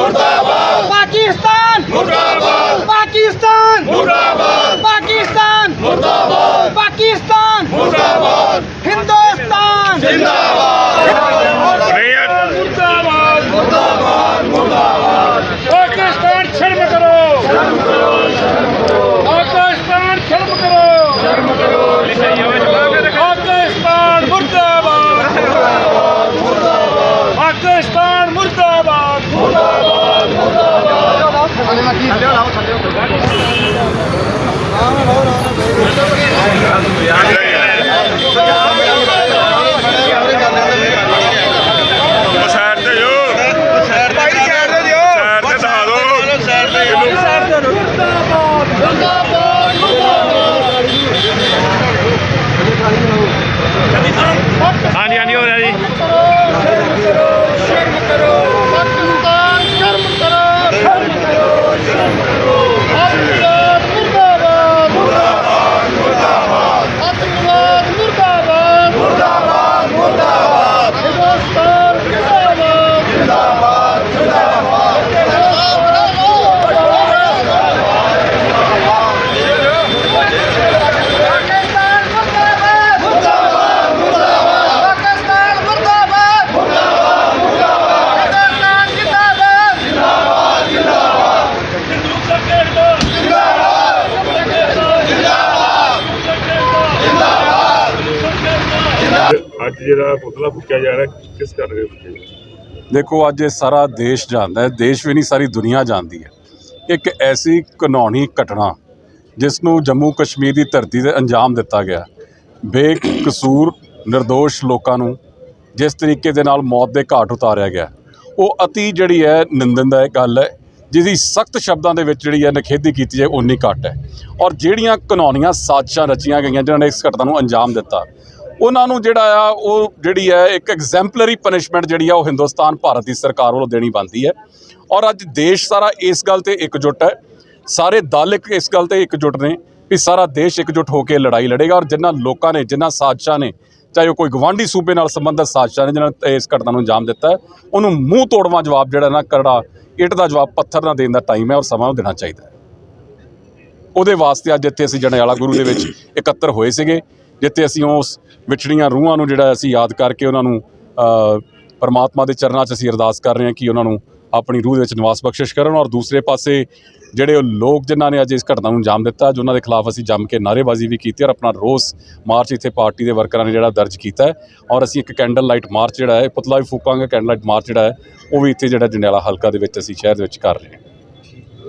ਮੁਰਦਾਬਾਦ। ਪਾਕਿਸਤਾਨ। ਮੁਰਦਾਬਾਦ। ਪਾਕਿਸਤਾਨ। ਮੁਰਦਾਬਾਦ। ਪਾਕਿਸਤਾਨ। ਮੁਰਦਾਬਾਦ। ਪਾਕਿਸਤਾਨ। ਮੁਰਦਾਬਾਦ। ਹਿੰਦੁਸਤਾਨ। ਪਾਕਿਸਤਾਨ ਸ਼ਰਮ ਕਰੋ। ਸ਼ਰਮ ਕਰੋ। ਪਾਕਿਸਤਾਨ ਸ਼ਰਮ ਕਰੋ। ਸ਼ਰਮ ਕਰੋ। ਪਾਕਿਸਤਾਨ ਮੁਰਦਾਬਾਦ। ਪਾਕਿਸਤਾਨ ਮੁਰਦਾਬਾਦ। ਉਹ ਸਾਈਡ ਤੇ ਜੋ ਸਾਈਡ ਤੇ ਸਾਈਡ ਤੇ ਦਿਓ ਸਾਈਡ ਤੇ ਦਿਖਾ ਦਿਓ ਸਾਈਡ ਤੇ ਹਾਂਜੀ ਹਾਂਜੀ ਹੋ ਰਿਹਾ ਜੀ ਪਾਕਿਸਤਾਨ ਮੁਰਦਾਬਾਦ ਮੁਰਦਾਬਾਦ ਮੁਰਦਾਬਾਦ ਪਾਕਿਸਤਾਨ ਮੁਰਦਾਬਾਦ ਮੁਰਦਾਬਾਦ ਮੁਰਦਾਬਾਦ ਪਾਕਿਸਤਾਨ ਜਿੰਦਾਬਾਦ ਅੱਜ ਜਿਹੜਾ ਪੁਤਲਾ ਫੁੱਕਿਆ ਜਾ ਰਿਹਾ, ਕਿਸ ਕਰ ਰਹੇ ਹੋ ਦੇਖੋ, ਅੱਜ ਇਹ ਸਾਰਾ ਦੇਸ਼ ਜਾਣਦਾ ਹੈ। ਦੇਸ਼ ਵੀ ਨਹੀਂ, ਸਾਰੀ ਦੁਨੀਆ ਜਾਣਦੀ ਹੈ। ਇੱਕ ਐਸੀ ਘਿਨੌਣੀ ਘਟਨਾ, ਜਿਸ ਨੂੰ ਜੰਮੂ ਕਸ਼ਮੀਰ ਦੀ ਧਰਤੀ ਤੇ ਅੰਜਾਮ ਦਿੱਤਾ ਗਿਆ, ਬੇਕਸੂਰ નિર્ਦੋਸ਼ ਲੋਕਾਂ ਨੂੰ ਜਿਸ ਤਰੀਕੇ ਦੇ ਨਾਲ ਮੌਤ ਦੇ ਘਾਟ ਉਤਾਰਿਆ ਗਿਆ। ਉਹ ਅਤੀ ਜਿਹੜੀ ਹੈ ਨਿੰਦਨਦਾਇਕ ਗੱਲ ਹੈ, ਜਿਹਦੀ ਸਖਤ ਸ਼ਬਦਾਂ ਦੇ ਵਿੱਚ ਜਿਹੜੀ ਹੈ ਨਖੇਦੀ ਕੀਤੀ ਜਾਏ ਉਨੀ ਘੱਟ ਹੈ। ਔਰ ਜਿਹੜੀਆਂ ਕਾਨੂੰਨੀਆਂ ਸਾਜ਼ਿਸ਼ਾਂ ਰਚੀਆਂ ਗਈਆਂ, ਜਿਨ੍ਹਾਂ ਨੇ ਇਸ ਘਟਨਾ ਨੂੰ ਅੰਜਾਮ ਦਿੱਤਾ ਉਹਨਾਂ ਨੂੰ ਜਿਹੜਾ ਆ, ਉਹ ਜਿਹੜੀ ਹੈ, ਇੱਕ ਐਗਜ਼ੈਂਪਲਰੀ ਪਨਿਸ਼ਮੈਂਟ ਜਿਹੜੀ ਆ, ਉਹ ਹਿੰਦੁਸਤਾਨ, ਭਾਰਤ ਦੀ ਸਰਕਾਰ ਵੱਲੋਂ ਦੇਣੀ ਬਣਦੀ ਹੈ। ਔਰ ਅੱਜ ਦੇਸ਼ ਸਾਰਾ ਇਸ ਗੱਲ ਤੇ ਇਕਜੁੱਟ ਹੈ। ਸਾਰੇ ਦਲ ਇੱਕ ਇਸ ਗੱਲ ਤੇ ਇਕਜੁੱਟ ਨੇ ਵੀ ਸਾਰਾ ਦੇਸ਼ ਇਕਜੁੱਟ ਹੋ ਕੇ ਲੜਾਈ ਲੜੇਗਾ ਔਰ ਜਿਨ੍ਹਾਂ ਲੋਕਾਂ ਨੇ ਜਿਨ੍ਹਾਂ ਸਾਜ਼ਿਸ਼ਾਂ ਨੇ, ਚਾਹੇ ਉਹ ਕੋਈ ਗਵਾਂਢੀ ਸੂਬੇ ਨਾਲ ਸੰਬੰਧਿਤ ਸਾਜ਼ਿਸ਼ਾਂ ਨੇ, ਜਿਨ੍ਹਾਂ ਨੇ ਇਸ ਘਟਨਾ ਨੂੰ ਅੰਜਾਮ ਦਿੱਤਾ ਉਹਨੂੰ ਮੂੰਹ ਤੋੜਵਾਂ ਜਵਾਬ ਜਿਹੜਾ ਨਾ ਕਰੜਾ, ਇੱਟ ਦਾ ਜਵਾਬ ਪੱਥਰ ਨਾਲ ਦੇਣ ਦਾ ਟਾਈਮ ਹੈ ਔਰ ਸਮਾਂ ਉਹ ਦੇਣਾ ਚਾਹੀਦਾ ਹੈ। ਉਹਦੇ ਵਾਸਤੇ ਅੱਜ ਇੱਥੇ ਅਸੀਂ ਜੰਡਿਆਲਾ ਗੁਰੂ ਦੇ ਵਿੱਚ ਇਕੱਤਰ ਹੋਏ ਸੀਗੇ। ਜਿੱਥੇ ਅਸੀਂ ਉਸ ਵਿਛੜੀਆਂ ਰੂਹਾਂ ਨੂੰ ਜਿਹੜਾ ਅਸੀਂ ਯਾਦ ਕਰਕੇ ਉਹਨਾਂ ਨੂੰ ਪਰਮਾਤਮਾ ਦੇ ਚਰਨਾਂ 'ਚ ਅਸੀਂ ਅਰਦਾਸ ਕਰ ਰਹੇ ਹਾਂ ਕਿ ਉਹਨਾਂ ਨੂੰ ਆਪਣੀ ਰੂਹ ਦੇ ਵਿੱਚ ਨਿਵਾਸ ਬਖਸ਼ਿਸ਼ ਕਰਨ ਔਰ ਦੂਸਰੇ ਪਾਸੇ ਜਿਹੜੇ ਉਹ ਲੋਕ ਜਿਨ੍ਹਾਂ ਨੇ ਅੱਜ ਇਸ ਘਟਨਾ ਨੂੰ ਅੰਜਾਮ ਦਿੱਤਾ ਅੱਜ ਉਹਨਾਂ ਦੇ ਖਿਲਾਫ ਅਸੀਂ ਜੰਮ ਕੇ ਨਾਅਰੇਬਾਜ਼ੀ ਵੀ ਕੀਤੀ ਔਰ ਆਪਣਾ ਰੋਸ ਮਾਰਚ ਇੱਥੇ ਪਾਰਟੀ ਦੇ ਵਰਕਰਾਂ ਨੇ ਜਿਹੜਾ ਦਰਜ ਕੀਤਾ ਔਰ ਅਸੀਂ ਇੱਕ ਕੈਂਡਲ ਲਾਈਟ ਮਾਰਚ ਜਿਹੜਾ ਹੈ, ਪੁਤਲਾ ਵੀ ਫੂਕਾਂਗੇ, ਕੈਂਡਲ ਲਾਈਟ ਮਾਰਚ ਜਿਹੜਾ ਹੈ, ਉਹ ਵੀ ਇੱਥੇ ਜਿਹੜਾ ਜੰਡਿਆਲਾ ਹਲਕਾ ਦੇ ਵਿੱਚ ਅਸੀਂ ਸ਼ਹਿਰ ਦੇ ਵਿੱਚ ਕਰ ਰਹੇ ਹਾਂ।